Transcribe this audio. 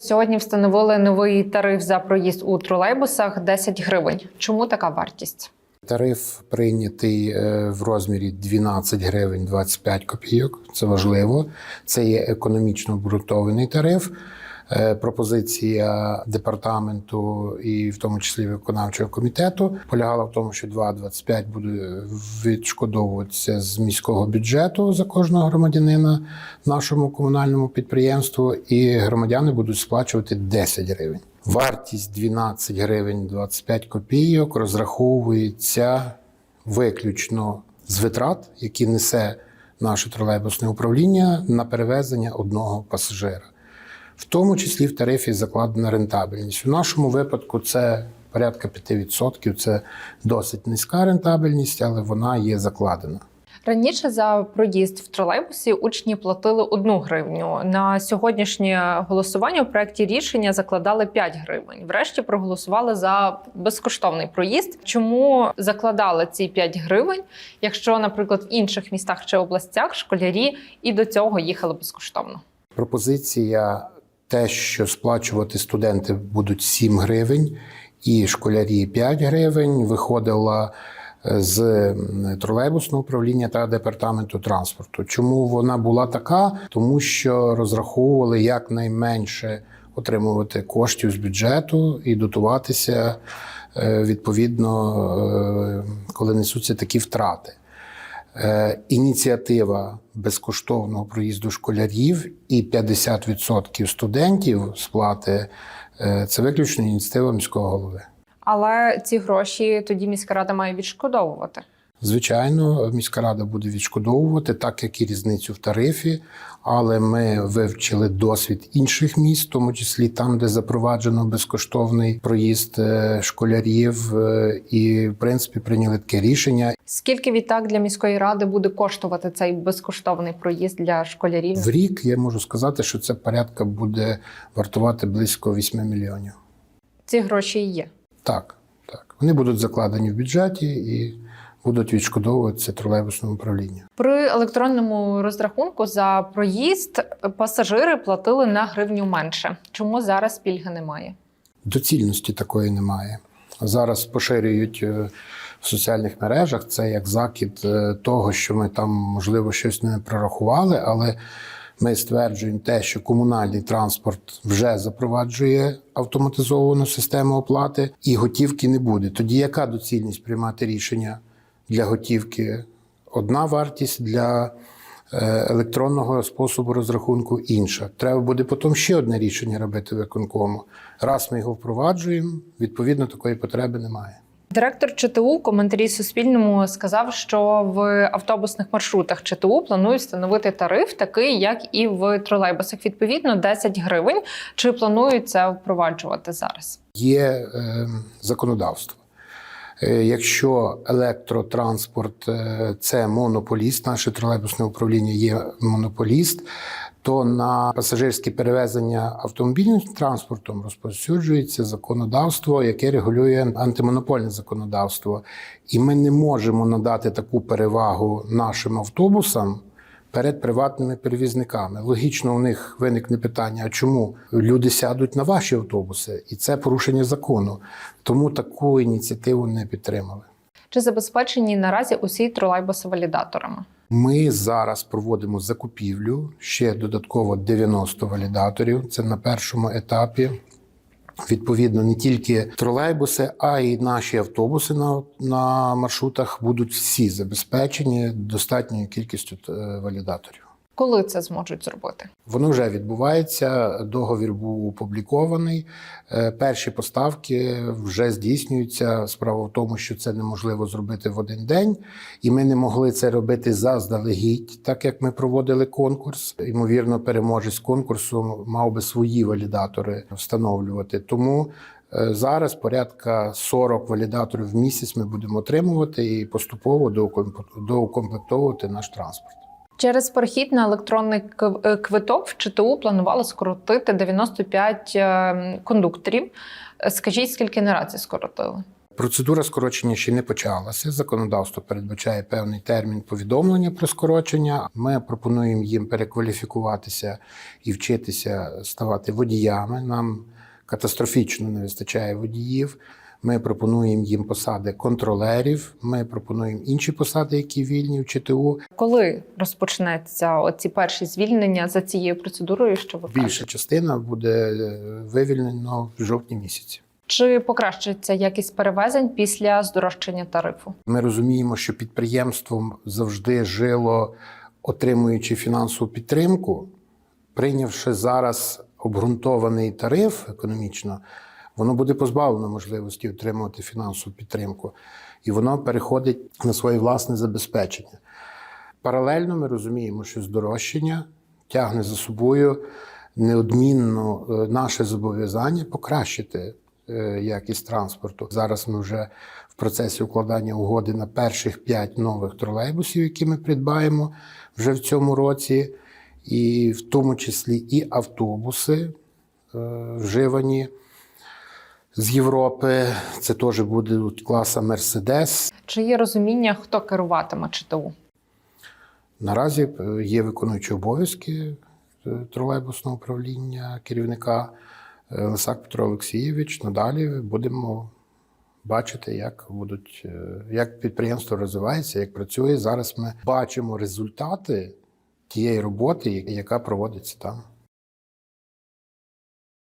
Сьогодні встановили новий тариф за проїзд у тролейбусах 10 гривень. Чому така вартість? Тариф прийнятий е, в розмірі 12 гривень 25 копійок. Це важливо. Це є економічно обґрунтований тариф. Е, Пропозиція департаменту і в тому числі виконавчого комітету полягала в тому, що 2,25 буде відшкодовуватися з міського бюджету за кожного громадянина нашому комунальному підприємству, і громадяни будуть сплачувати 10 гривень. Вартість 12 гривень 25 копійок розраховується виключно з витрат, які несе наше тролейбусне управління на перевезення одного пасажира. В тому числі в тарифі закладена рентабельність. У нашому випадку це порядка 5%. Це досить низька рентабельність, але вона є закладена. Раніше за проїзд в тролейбусі учні платили 1 гривню. На сьогоднішнє голосування у проєкті рішення закладали 5 гривень. Врешті проголосували за безкоштовний проїзд. Чому закладали ці 5 гривень, якщо, наприклад, в інших містах чи областях школярі і до цього їхали безкоштовно? Пропозиція те, що сплачувати студенти будуть 7 гривень і школярі 5 гривень, виходила е, з тролейбусного управління та департаменту транспорту. Чому вона була така? Тому що розраховували якнайменше отримувати коштів з бюджету і дотуватися е, відповідно, е, коли несуться такі втрати. Е, Ініціатива безкоштовного проїзду школярів і 50% студентів сплати е, це виключно ініціатива міського голови. Але ці гроші тоді міська рада має відшкодовувати. Звичайно, міська рада буде відшкодовувати, так як і різницю в тарифі. Але ми вивчили досвід інших міст, в тому числі там, де запроваджено безкоштовний проїзд е, школярів, е, і в принципі прийняли таке рішення. Скільки відтак для міської ради буде коштувати цей безкоштовний проїзд для школярів? В рік я можу сказати, що це порядка буде вартувати близько 8 мільйонів. Ці гроші є. Так, так. Вони будуть закладені в бюджеті і будуть відшкодовуватися тролейбусному управлінню. При електронному розрахунку за проїзд пасажири платили на гривню менше. Чому зараз пільги немає? Доцільності такої немає. Зараз поширюють е, в соціальних мережах це як закид е, того, що ми там, можливо, щось не прорахували, але ми стверджуємо те, що комунальний транспорт вже запроваджує автоматизовану систему оплати і готівки не буде. Тоді яка доцільність приймати рішення для готівки? Одна вартість для е, електронного способу розрахунку інша. Треба буде потім ще одне рішення робити виконкому. Раз ми його впроваджуємо, відповідно такої потреби немає. Директор ЧТУ у коментарі Суспільному сказав, що в автобусних маршрутах ЧТУ планують встановити тариф, такий як і в тролейбусах. Відповідно, 10 гривень. Чи планують це впроваджувати зараз? Є е, законодавство. Е, Якщо електротранспорт е, це монополіст, наше тролейбусне управління є монополіст, то на пасажирські перевезення автомобільним транспортом розповсюджується законодавство, яке регулює антимонопольне законодавство. І ми не можемо надати таку перевагу нашим автобусам. Перед приватними перевізниками логічно у них виникне питання: а чому люди сядуть на ваші автобуси, і це порушення закону. Тому таку ініціативу не підтримали. Чи забезпечені наразі усі тролейбуси валідаторами? Ми зараз проводимо закупівлю ще додатково 90 валідаторів. Це на першому етапі. Відповідно, не тільки тролейбуси, а й наші автобуси на, на маршрутах будуть всі забезпечені достатньою кількістю е, валідаторів. Коли це зможуть зробити? Воно вже відбувається. Договір був опублікований. Е, Перші поставки вже здійснюються. Справа в тому, що це неможливо зробити в один день, і ми не могли це робити заздалегідь, так як ми проводили конкурс. Ймовірно, переможець конкурсу мав би свої валідатори встановлювати. Тому е, зараз порядка 40 валідаторів в місяць ми будемо отримувати і поступово доукомп- доукомплектовувати наш транспорт. Через перехід на електронний е, квиток в ЧТУ планували скоротити 95 е, кондукторів. Е, Скажіть, скільки наразі скоротили? Процедура скорочення ще не почалася. Законодавство передбачає певний термін повідомлення про скорочення. Ми пропонуємо їм перекваліфікуватися і вчитися ставати водіями. Нам катастрофічно не вистачає водіїв. Ми пропонуємо їм посади контролерів. Ми пропонуємо інші посади, які вільні в ЧТУ. Коли розпочнеться оці перші звільнення за цією процедурою, що ви Більша кажете? частина буде е, вивільнено в жовтні місяці. Чи покращиться якість перевезень після здорожчання тарифу? Ми розуміємо, що підприємством завжди жило, отримуючи фінансову підтримку, прийнявши зараз обґрунтований тариф економічно, воно буде позбавлено можливості отримувати фінансову підтримку, і воно переходить на своє власне забезпечення. Паралельно ми розуміємо, що здорожчання тягне за собою неодмінно е, наше зобов'язання покращити е, якість транспорту. Зараз ми вже в процесі укладання угоди на перших п'ять нових тролейбусів, які ми придбаємо вже в цьому році, і в тому числі і автобуси е, вживані з Європи. Це теж будуть класа Мерседес. Чи є розуміння, хто керуватиме ЧТУ? Наразі е, є виконуючі обов'язки е, тролейбусного управління керівника е, Лисак Петро Олексійович. Надалі будемо бачити, як будуть як підприємство розвивається, як працює. Зараз ми бачимо результати тієї роботи, яка проводиться там.